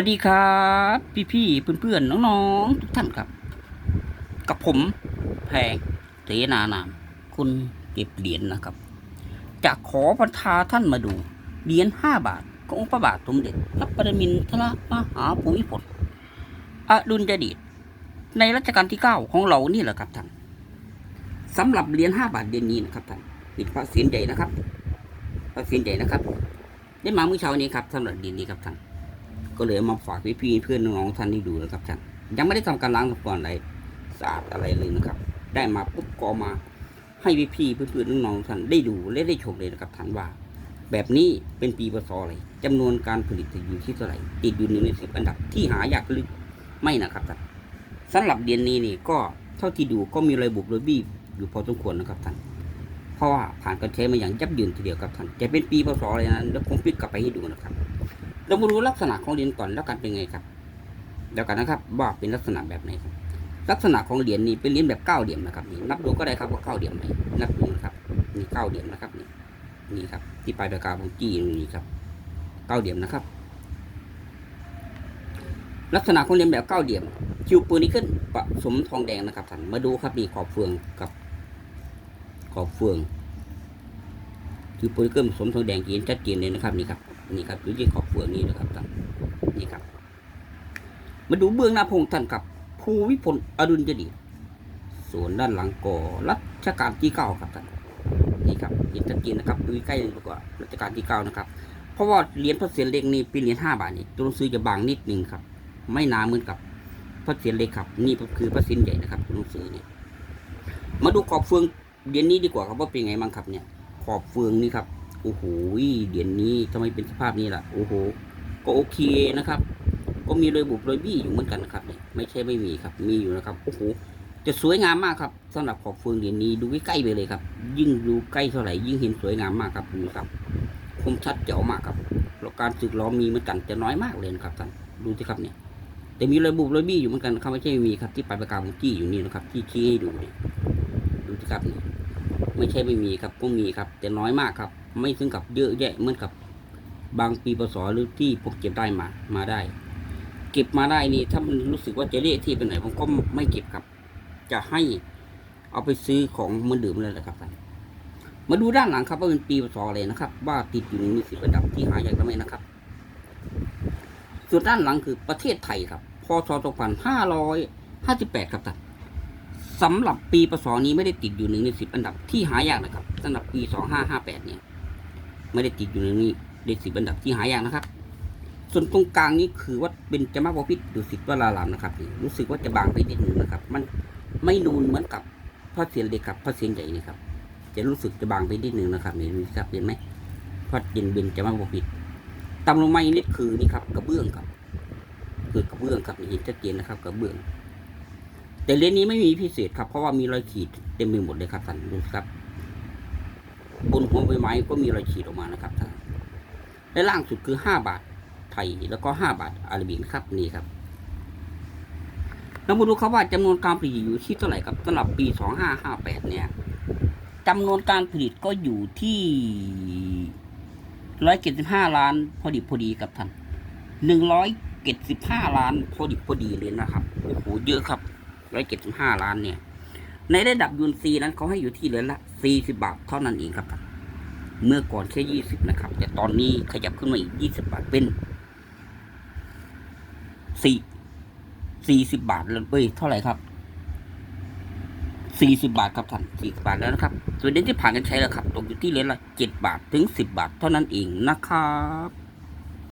วัสดีครับพี่พี่ๆเพื่อนๆน้องๆทุกท่านครับ กับผมแพงเสนานามคุณเก็บเหรียญนะครับ จะขอประทาท่านมาดูเหรียญห้าบาทขององค์พระบาทสมเด็จพระปรมินทรมหาภูมิพลอดุลยเดชในรัชกาลที่เก้าของเรานี่แหละครับท่านสำหรับเหรียญห้าบาทเหรียญนี้นะครับท่านเป็นพระเศียรใหญ่นะครับพระเศียรใหญ่นะครับ ได้มาเมื่อเช้านี้ครับสำหรับเหรียญนี้ครับท่าน ก็เลยมาฝากพี่พี่ๆเพื่อนน้องๆท่านได้ดูนะครับท่านยังไม่ได้ทำการล้างทำความอะไรสะอาดอะไรเลยนะครับ ได้มาปุ๊บก็มาให้พี่พี่ๆเพื่อนๆน้องๆท่านได้ดูและได้ชมเลยนะครับท่านว่า แบบนี้เป็นปีพศอะไรจำนวนการผลิตอยู่ที่เท่าไหร่ติดอยู่หนึ่งในสิบอันดับที่หายากหรือไม่นะครับท่านสำหรับเดือนนี้นี่ก็เท่าที่ดูก็มีรอยบุบรอยบี้อยู่พอสมควรนะครับท่านเพราะว่าผ่านการใช้มาอย่างยับยืนทีเดียวครับท่านจะเป็นปีพศอะไรนั้นแล้วผมพลิกกลับไปให้ดูนะครับ เรามาดูลักษณะของเหรียญก่อนแล้วกันเป็นไงครับเดี๋ยวกันนะครับว่าเป็นลักษณะแบบไหนครับ ลักษณะของเหรียญนี้เป็นเหรียญแบบเก้าเหลี่ยมนะครับนี่นับดูก็ได้ครับว่าเก้าเหลี่ยมไหมนับดูนะครับนี่เก้าเหลี่ยมนะครับนี่นี่ครับ ที่ปลายปากกาผมจี้นี่ครับเก้าเหลี่ยมนะครับ ลักษณะของเหรียญแบบเก้าเหลี่ยมคิวปืนนี้ขึ้นผสมทองแดงนะครับท่านมาดูครับนี่ขอบเฟืองกับขอบเฟืองคิวปืนนี้ขึ้นผสมทองแดงเห็นชัดเจนเลยนะครับนี่ครับ นี่ครับอยู่ที่ขอบเฟืองนี้นะครับท่านนี่ครับ มาดูเบื้องหน้าพงค์ท่านกับภูวิพลอดุลยเดชส่วนด้านหลังก่อรัชกาลที่เก้าครับท่านนี่ครับเห็นชัดเจนนะครับดูใกล้ๆดีกว่ารัชกาลที่เก้านะครับ เพราะว่าเหรียญพระเศียรเล็กนี่เป็นเหรียญห้าบาทนี่ตัวหนังสือจะบางนิดนึงครับ ไม่หนาเหมือนกับพระเศียรเล็กครับ นี่ก็คือพระเศียรใหญ่นะครับตัวหนังสือนี่มาดูขอบเฟืองเหรียญนี้ดีกว่าครับว่าเป็นไงบ้างครับเนี่ย ขอบเฟืองนี่ครับ โอ้โหเหรียญนี้ทำไมเป็นสภาพนี้ล่ะ โอ้โห ก็โอเคนะครับ ก็มีรอยบุบรอยบี้อยู่เหมือนกันนะครับเนี่ยไม่ใช่ไม่มีครับ มีอยู่นะครับ โอ้โห จะสวยงามมากครับสำหรับขอบเฟืองเหรียญนี้ดูใกล้ๆไปเลยครับ ยิ่งดูใกล้เท่าไหร่ยิ่งเห็นสวยงามมากครับดูครับ คมชัดเจ๋วมากครับแล้วการสึกล้อมีเหมือนกันแต่น้อยมากเลยนะครับท่าน ดูสิครับเนี่ย แต่มีรอยบุบรอยบี้อยู่เหมือนกันครับไม่ใช่ไม่มีครับที่ปลายปากกาผมจี้อยู่นี่นะครับที่ชี้ให้ดูเนี่ยดูสิครับนี่ไม่ใช่ไม่มีครับก็มีครับ แต่น้อยมากครับ ไม่ถึงกับเยอะแยะเหมือนกับบางปีพศหรือที่ผมเก็บได้มามาได้ เก็บมาได้นี่ถ้ามันรู้สึกว่าจะเละที่ไปไหนผมก็ไม่เก็บครับ จะให้เอาไปซื้อของมือดื่มเลยแหละครับท่านมาดูด้านหลังครับว่าเป็นปีพศอะไรนะครับ ว่าติดอยู่ในมือสิบอันดับที่หายากหรือไม่นะครับ ส่วนด้านหลังคือประเทศไทยครับพศ2558 ครับท่านสำหรับปีพศนี้ไม่ได้ติดอยู่หนึ่งในสิบอันดับที่หายากนะครับสำหรับปี 2558 เนี่ย ไม่ได้ติดอยู่ในนี้ในสิบอันดับที่หายากนะครับ ส่วนตรงกลางนี้คือว่าเป็นจมาบพิษดุสิตวรารามนะครับรู้สึกว่าจะบางไปนิดหนึ่งนะครับ มันไม่นูนเหมือนกับพระเศียรเล็กกับพระเศียรใหญ่นี่ครับ จะรู้สึกจะบางไปนิดหนึ่งนะครับเห็นี่ครับเห็นไหมพระเย็นเป็นจมาบพิษตำลงมาอีกนิดคือนี่ครับกระเบื้องครับคือกระเบื้องครับเห็นชัดเจนนะครับกระเบื้องแต่เลนนี้ไม่มีพิเศษครับเพราะว่ามีรอยขีดเต็มไปหมดเลยครับท่านดูครับ บนหัวใบไม้ก็มีรอยขีดออกมานะครับท่านและล่างสุดคือห้าบาทไทยแล้วก็ห้าบาทอาราบิกนครับนี่ครับเรามาดูครับว่าจำนวนการผลิตอยู่ที่เท่าไหร่ครับสำหรับปีสองห้าห้าแปดเนี่ยจำนวนการผลิตก็อยู่ที่ร้อยเจ็ดสิบห้าล้าน พอดีพอดีครับท่านหนึ่งร้อยเจ็ดสิบห้าล้าน พอดีพอดีเลยนะครับโอ้โหเยอะครับร้อยเจ็ดสิบห้าล้านเนี่ย ในระดับยูนซีนั้นเขาให้อยู่ที่เหรียญละสี่สิบาทเท่านั้นเองครับท่านเมื่อก่อนแค่ยี่สิบนะครับ แต่ตอนนี้ขยับขึ้นมาอีกยี่สิบาทเป็นสี่สี่สิบบาทแล้วเอ้ยเท่าไหร่ครับสี่สิบาทครับท่านสี่สิบาทแล้วนะครับส่วนเดือนที่ผ่านกันใช้แล้วครับ ตกอยู่ที่เหรียญละเจ็ดบาทถึงสิบบาทเท่านั้นเองนะครับ